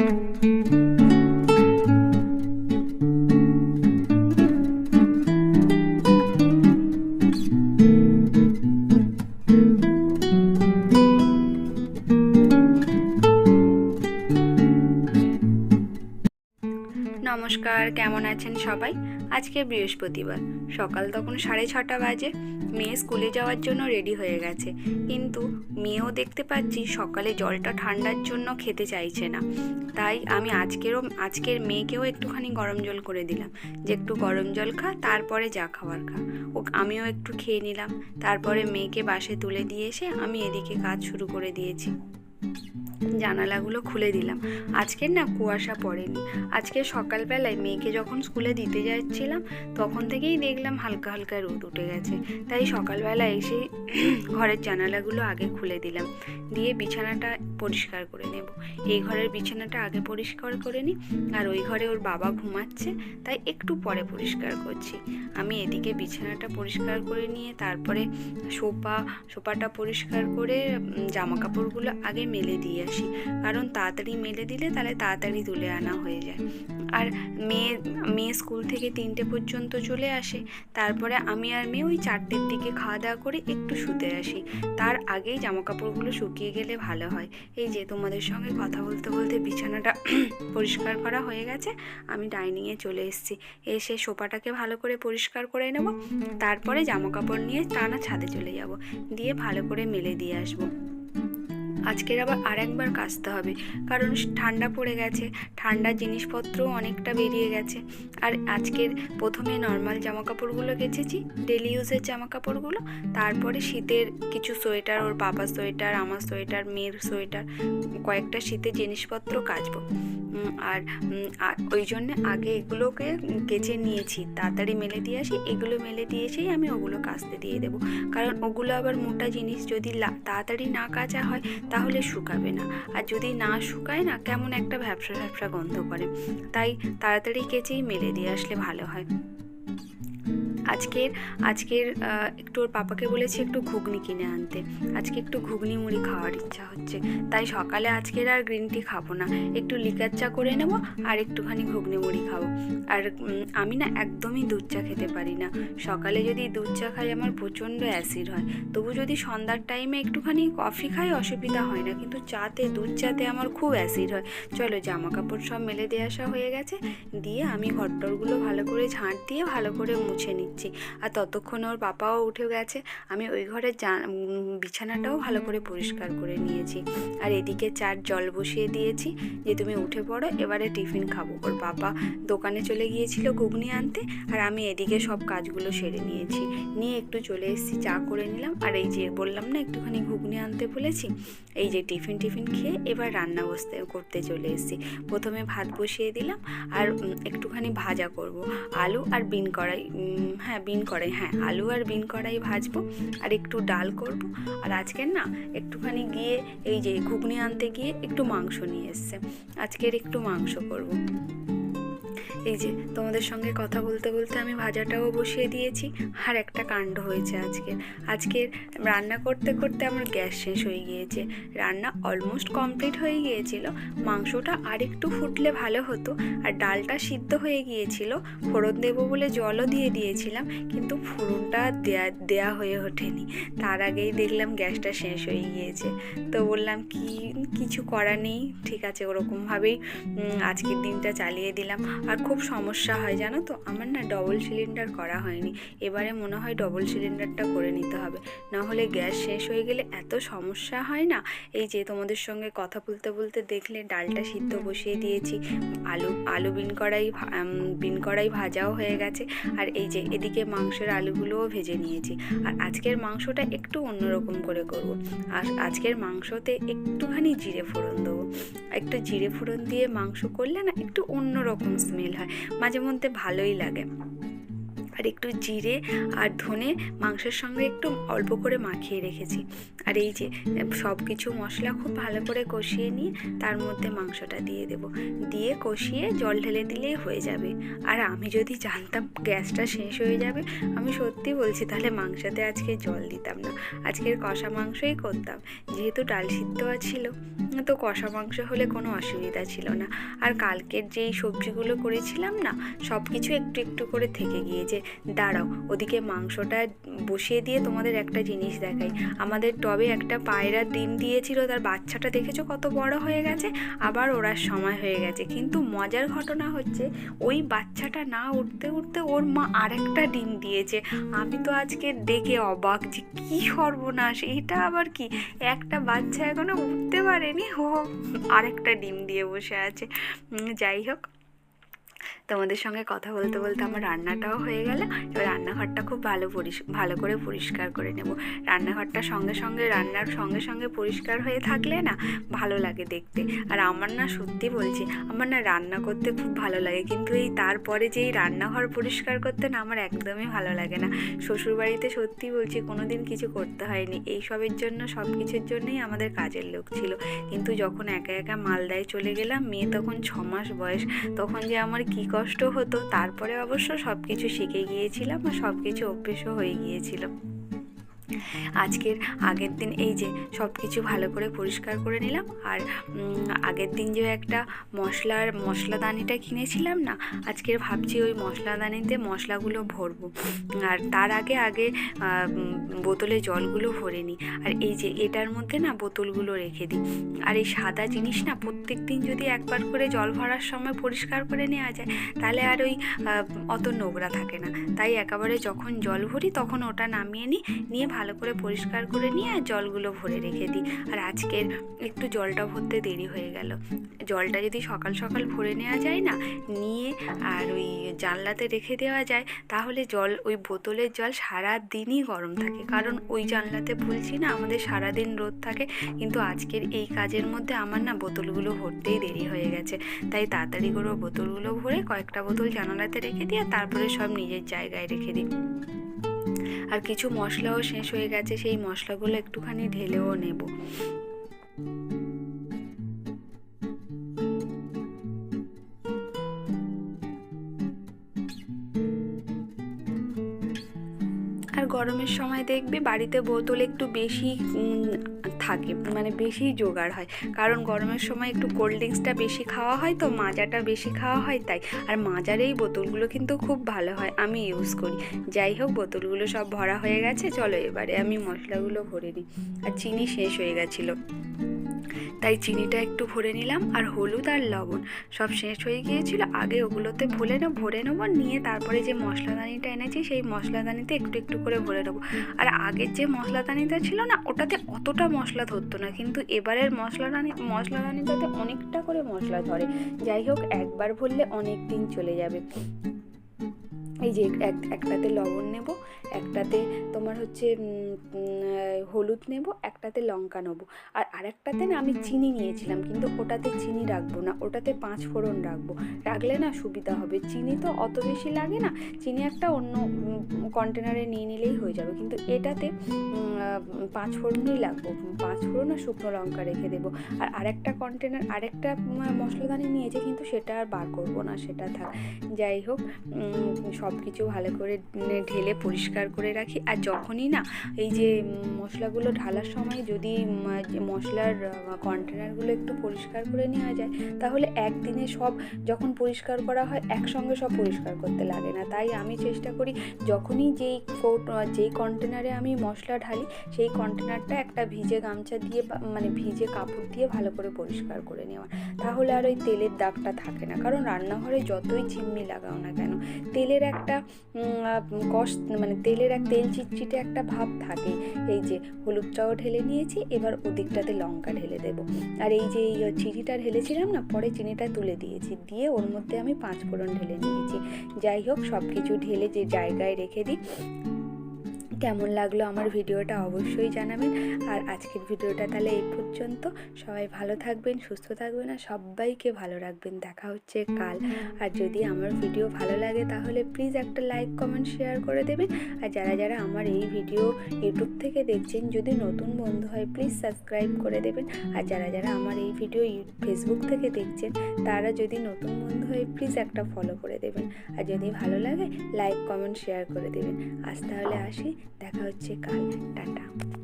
Música কেমন আছেন সবাই? আজকে বৃহস্পতিবার। সকাল তখন সাড়ে ছটা বাজে। মেয়ে স্কুলে যাওয়ার জন্য রেডি হয়ে গেছে। কিন্তু মেয়েও দেখতে পাচ্ছি সকালে জলটা ঠান্ডার জন্য খেতে চাইছে না। তাই আমি আজকেরও, আজকের মেয়েকেও একটুখানি গরম জল করে দিলাম। যে একটু গরম জল খা, তারপরে যা খাবার খা। ও, আমিও একটু খেয়ে নিলাম। তারপরে মেয়েকে বাসে তুলে দিয়ে এসে আমি এদিকে কাজ শুরু করে দিয়েছি। জানালাগুলো খুলে দিলাম। আজকের না কুয়াশা পড়েনি। আজকে সকালবেলায় মেয়েকে যখন স্কুলে দিতে যাচ্ছিলাম, তখন থেকেই দেখলাম হালকা হালকা রোদ উঠে গেছে। তাই সকালবেলায় এসে ঘরের জানালাগুলো আগে খুলে দিলাম। দিয়ে বিছানাটা পরিষ্কার করে নেব। এই ঘরের বিছানাটা আগে পরিষ্কার করে নিই, আর ওই ঘরে ওর বাবা ঘুমাচ্ছে, তাই একটু পরে পরিষ্কার করছি। আমি এদিকে বিছানাটা পরিষ্কার করে নিয়ে, তারপরে সোফা, সোফাটা পরিষ্কার করে জামা কাপড়গুলো আগে মেলে দিয়ে আসি কারণ তাড়াতাড়ি মেলে দিলে তাহলে তাড়াতাড়ি তুলে আনা হয়ে যায়। আর মেয়ে মেয়ে স্কুল থেকে তিনটে পর্যন্ত চলে আসে। তারপরে আমি আর মেয়ে ওই চারটের দিকে খাওয়া দাওয়া করে একটু শুতে আসি। তার আগেই জামা কাপড়গুলো শুকিয়ে গেলে ভালো হয়। এই যে তোমাদের সঙ্গে কথা বলতে বলতে বিছানাটা পরিষ্কার করা হয়ে গেছে। আমি ডাইনিংয়ে চলে এসেছি। এসে সোফাটাকে ভালো করে পরিষ্কার করে নেব। তারপরে জামা কাপড় নিয়ে টানা ছাদে চলে যাব। দিয়ে ভালো করে মেলে দিয়ে আসব। আজকের আবার আর একবার কাচতে হবে। কারণ ঠান্ডা পড়ে গেছে ঠান্ডার জিনিসপত্রও অনেকটা বেরিয়ে গেছে। আর আজকের প্রথমে নর্মাল জামা কাপড়গুলো কেচেছি ডেলি ইউজের জামা কাপড়গুলো তারপরে শীতের কিছু সোয়েটার, ওর বাবার সোয়েটার, আমার সোয়েটার, মেয়ের সোয়েটার, কয়েকটা শীতের জিনিসপত্র কাচবো। আর ওই জন্যে আগে এগুলোকে কেচে নিয়েছি। তাড়াতাড়ি মেলে দিয়ে আসি, এগুলো মেলে দিয়ে এসেই আমি ওগুলো কাচতে দিয়ে দেবো। কারণ ওগুলো আবার মোটা জিনিস, যদি তাড়াতাড়ি না কাচা হয় তাহলে শুকাবে না। আর যদি না শুকায় না, কেমন একটা ভ্যাবসা ভ্যাবসা গন্ধ করে। তাই তাড়াতাড়ি কেচেই মেলে দিয়ে আসলে ভালো হয়। আজকের আজকের একটু ওর পাপাকে বলেছি একটু ঘুগনি কিনে আনতে। আজকে একটু ঘুগনি মুড়ি খাওয়ার ইচ্ছা হচ্ছে। তাই সকালে আজকের আর গ্রিন টি খাব না। একটু লিকার চা করে নেব আর একটুখানি ঘুগনি মুড়ি খাব। আর আমি না একদমই দুধ চা খেতে পারি না। সকালে যদি দুধ চা খাই আমার প্রচণ্ড অ্যাসিড হয়। তবু যদি সন্ধ্যার টাইমে একটুখানি কফি খাই অসুবিধা হয় না। কিন্তু চাতে, দুধ চাতে আমার খুব অ্যাসিড হয়। চলো জামা কাপড় সব মেলে দিয়ে আসা হয়ে গেছে। দিয়ে আমি ঘরটরগুলো ভালো করে ঝাঁট দিয়ে ভালো করে মুছে নিচ্ছি। আর ততক্ষণ ওর বাবাও উঠে গেছে আমি ওই ঘরের বিছানাটাও ভালো করে পরিষ্কার করে নিয়েছি। আর এদিকে চার জল বসিয়ে দিয়েছি যে তুমি উঠে পড়ো এবারে টিফিন খাব। ওর বাবা দোকানে চলে গিয়েছিল ঘুগনি আনতে আর আমি এদিকে সব কাজগুলো সেরে নিয়েছি। নিয়ে একটু চলে এসেছি চা করে নিলাম। আর এই যে বললাম না একটুখানি ঘুগনি আনতে বলেছি এই যে টিফিন টিফিন খেয়ে এবার রান্না বসতে করতে চলে এসেছি। প্রথমে ভাত বসিয়ে দিলাম আর একটুখানি ভাজা করব। আলু আর বিন কড়াই হ্যাঁ বিন কড়াই হ্যাঁ আলু আর বিন কড়াই ভাজবো আর একটু ডাল করব। আর আজকের না একটুখানি গিয়ে এই যে ঘুগনি আনতে গিয়ে একটু মাংস নিয়ে এসছে। আজকের একটু মাংস করব। এই যে, তোমাদের সঙ্গে কথা বলতে বলতে আমি ভাজাটাও বসিয়ে দিয়েছি, আর একটা কাণ্ড হয়েছে আজকে আজকের রান্না করতে করতে আমার গ্যাস শেষ হয়ে গিয়েছে। রান্না অলমোস্ট কমপ্লিট হয়ে গিয়েছিল। মাংসটা আর একটু ফুটলে ভালো হতো, আর ডালটা সিদ্ধ হয়ে গিয়েছিল। ফোড়ন দেবো বলে জলও দিয়ে দিয়েছিলাম, কিন্তু ফোড়নটা দেয়া দেয়া হয়ে ওঠেনি। তার আগেই দেখলাম গ্যাসটা শেষ হয়ে গিয়েছে। তো বললাম, কি, কিছু করার নেই, ঠিক আছে, ওরকমভাবেই আজকের দিনটা চালিয়ে দিলাম। আর খুব সমস্যা হয়, জানো তো? আমার না ডবল সিলিন্ডার করা হয়নি। এবারে মনে হয় ডবল সিলিন্ডারটা করে নিতে হবে। না হলে গ্যাস শেষ হয়ে গেলে এত সমস্যা হয় না? এই যে তোমাদের সঙ্গে কথা বলতে বলতে দেখলে ডালটা সিদ্ধ বসিয়ে দিয়েছি। আলু আলু বিন কড়াই বিন কড়াই ভাজাও হয়ে গেছে। আর এই যে এদিকে মাংসের আলুগুলোও ভেজে নিয়েছি। আর আজকের মাংসটা একটু অন্যরকম করে করব। আর আজকের মাংসতে একটুখানি জিরে ফোড়ন দেবো। একটু জিরে ফোড়ন দিয়ে মাংস করলে না একটু অন্যরকম স্মেল হয়। মাঝে মধ্যে ভালোই লাগে। আর একটু জিরে আর ধনে মাংসের সঙ্গে একটু অল্প করে মাখিয়ে রেখেছি। আর এই যে সব কিছু মশলা খুব ভালো করে কষিয়ে নিয়ে তার মধ্যে মাংসটা দিয়ে দেব। দিয়ে কষিয়ে জল ঢেলে দিলেই হয়ে যাবে। আর আমি যদি জানতাম গ্যাসটা শেষ হয়ে যাবে, আমি সত্যি বলছি তাহলে মাংসতে আজকে জল দিতাম না। আজকের কষা মাংসই করতাম, যেহেতু ডাল সিদ্ধ ছিল তো কষা মাংস হলে কোনো অসুবিধা ছিল না। আর কালকের যেই সবজিগুলো করেছিলাম না সব কিছু একটু একটু করে থেকে গিয়েছে। দাঁড়াও, ওদিকে মাংসটা বসিয়ে দিয়ে তোমাদের একটা জিনিস দেখাই। আমাদের টবে একটা পায়রা ডিম দিয়েছিল, তার বাচ্চাটা দেখেছ কত বড় হয়ে গেছে? আবার ওরার সময় হয়ে গেছে। কিন্তু মজার ঘটনা হচ্ছে, ওই বাচ্চাটা না উঠতে উঠতে ওর মা আরেকটা ডিম দিয়েছে। আমি তো আজকে দেখে অবাক যে কি সর্বনাশ, এটা আবার কি? একটা বাচ্চা এখনও উঠতে পারেনি? ও আরেকটা ডিম দিয়ে বসে আছে। যাই হোক। তোমাদের সঙ্গে কথা বলতে বলতে আমার রান্নাটাও হয়ে গেল। এবার রান্নাঘরটা খুব ভালো ভালো করে পরিষ্কার করে নেব। রান্নাঘরটা সঙ্গে সঙ্গে রান্নার সঙ্গে সঙ্গে পরিষ্কার হয়ে থাকলে না ভালো লাগে দেখতে। আর আমার না সত্যি বলছি আমার না রান্না করতে খুব ভালো লাগে। কিন্তু এই তারপরে যে এই রান্নাঘর পরিষ্কার করতে না আমার একদমই ভালো লাগে না। শ্বশুরবাড়িতে সত্যি বলছি কোনো দিন কিছু করতে হয়নি। এইসবের জন্য সব কিছুর জন্যই আমাদের কাজের লোক ছিল। কিন্তু যখন একা একা মালদায় চলে গেলাম মেয়ে তখন ছ মাস বয়স। তখন যে আমার কি কষ্ট হতো, তারপরে অবশ্য সব কিছু শিখে গিয়েছিলাম আর সব কিছু অভ্যেসও হয়ে গিয়েছিল। আজকের আগের দিন এই যে সব কিছু ভালো করে পরিষ্কার করে নিলাম আর আগের দিন যে একটা মশলার মশলাদানিটা কিনেছিলাম না, আজকের ভাবছি ওই মশলাদানিতে মশলাগুলো ভরবো। আর তার আগে আগে বোতলে জলগুলো ভরে নিই। আর এই যে এটার মধ্যে না বোতলগুলো রেখে দিই। আর এই সাদা জিনিস না প্রত্যেক দিন যদি একবার করে জল ভরার সময় পরিষ্কার করে নেওয়া যায়, তাহলে আর ওই অত নোংরা থাকে না। তাই একেবারে যখন জল ভরি তখন ওটা নামিয়ে নিই, নিয়ে ভালো করে পরিষ্কার করে নিয়ে আর জলগুলো ভরে রেখে দিই। আর আজকের একটু জলটা ভরতে দেরি হয়ে গেল। জলটা যদি সকাল সকাল ভরে নেওয়া যায় না, নিয়ে আর ওই জানলাতে রেখে দেওয়া যায়, তাহলে জল, ওই বোতলের জল সারা দিনই গরম থাকে। কারণ ওই জানলাতে বলছি না, আমাদের সারা দিন রোদ থাকে। কিন্তু আজকের এই কাজের মধ্যে আমার না বোতলগুলো ভরতেই দেরি হয়ে গেছে। তাই তাড়াতাড়ি করে বোতলগুলো ভরে কয়েকটা বোতল জানালাতে রেখে দিই আর তারপরে সব নিজের জায়গায় রেখে দিই। আর কিছু মশলাও শেষ হয়ে গেছে, সেই মশলাগুলো একটুখানি ঢেলেও নেব। আর গরমের সময় দেখবে বাড়িতে বোতল একটু বেশি থাকে মানে বেশি জোগাড় হয়। কারণ গরমের সময় একটু কোল্ড ড্রিঙ্কসটা বেশি খাওয়া হয় তো, মাজাটা বেশি খাওয়া হয় তাই। আর মাজার এই বোতলগুলো কিন্তু খুব ভালো হয়, আমি ইউজ করি। যাই হোক, বোতলগুলো সব ভরা হয়ে গেছে, চলো এবারে আমি মশলাগুলো ভরে নিই। আর চিনি শেষ হয়ে গেছিল। তাই চিনিটা একটু ভরে নিলাম আর হলুদ আর লবণ। সব শেষ হয়ে গিয়েছিল, আগে ওগুলোতে ভুলে নেব ভরে নেব, নিয়ে তারপরে যে মশলাদানিটা এনেছি সেই মশলাদানিতে একটু একটু করে ভরে নেব। আর আগের যে মশলাদানিটা ছিল না, ওটাতে অতটা মশলা ধরতো না, কিন্তু এবারের মশলাদানি, মশলাদানিটাতে অনেকটা করে মশলা ধরে। যাই হোক, একবার ভরলে অনেক দিন চলে যাবে। এই যে এক, একটাতে লবণ নেব, একটাতে তোমার হচ্ছে হলুদ নেব, একটাতে লঙ্কা নেব। আর আরেকটাতে না আমি চিনি নিয়েছিলাম, কিন্তু ওটাতে চিনি রাখব না, ওটাতে পাঁচ ফোড়ন রাখব। রাখলে না সুবিধা হবে, চিনি তো অত বেশি লাগে না, চিনি একটা অন্য কন্টেনারে নিয়ে নিলেই হয়ে যাবে। কিন্তু এটাতে পাঁচ ফোড়নই লাগবো, পাঁচ ফোড়ন আর শুকনো লঙ্কা রেখে দেবো। আর আরেকটা কন্টেনার আরেকটা মশলাদানি নিয়েছে কিন্তু সেটা আর বার করব না, সেটা থাক। যাই হোক সব কিছু ভালো করে ঢেলে পরিষ্কার করে রাখি। আর যখনই না এই যে মশলাগুলো ঢালার সময় যদি মশলার কন্টেনারগুলো একটু পরিষ্কার করে নেওয়া যায়, তাহলে একদিনে সব যখন পরিষ্কার করা হয়, একসঙ্গে সব পরিষ্কার করতে লাগে না। তাই আমি চেষ্টা করি যখনই যেই যেই কন্টেনারে আমি মশলা ঢালি, সেই কন্টেনারটা একটা ভিজে গামছা দিয়ে মানে ভিজে কাপড় দিয়ে ভালো করে পরিষ্কার করে নেওয়া। তাহলে আর ওই তেলের দাগটা থাকে না। কারণ রান্নাঘরে যতই চিমনি লাগাও না কেন তেলের একটা কষ মানে তেলের এক তেল চিটচিটে একটা ভাব থাকে। এই যে হলুদ চাও ঢেলে নিয়েছি, এবার ওদিকটাতে লঙ্কা ঢেলে দেব। আর এই যে এই চিনিটা ঢেলেছিলাম না, পরে চিনিটা তুলে দিয়েছি। দিয়ে ওর মধ্যে আমি পাঁচ ফোড়ন ঢেলে নিয়েছি। যাই হোক সব কিছু ঢেলে যে জায়গায় রেখে দিই কেমন লাগল আমার ভিডিওটা অবশ্যই জানাবেন। আর আজকের ভিডিওটা তাহলে এই পর্যন্ত। সবাই ভালো থাকবেন, সুস্থ থাকবেন আর সবাইকে ভালো রাখবেন। দেখা হচ্ছে কাল। আর যদি আমার ভিডিও ভালো লাগে তাহলে প্লিজ একটা লাইক কমেন্ট শেয়ার করে দেবেন। আর যারা যারা আমার এই ভিডিও ইউটিউব থেকে দেখছেন, যদি নতুন বন্ধু হয় প্লিজ সাবস্ক্রাইব করে দেবেন। আর যারা যারা আমার এই ভিডিও ফেসবুক থেকে দেখছেন, তারা যদি নতুন বন্ধু হয় প্লিজ একটা ফলো করে দেবেন। আর যদি ভালো লাগে লাইক কমেন্ট শেয়ার করে দেবেন। আজ তাহলে আসি। দেখা হচ্ছে কাল। টাটা।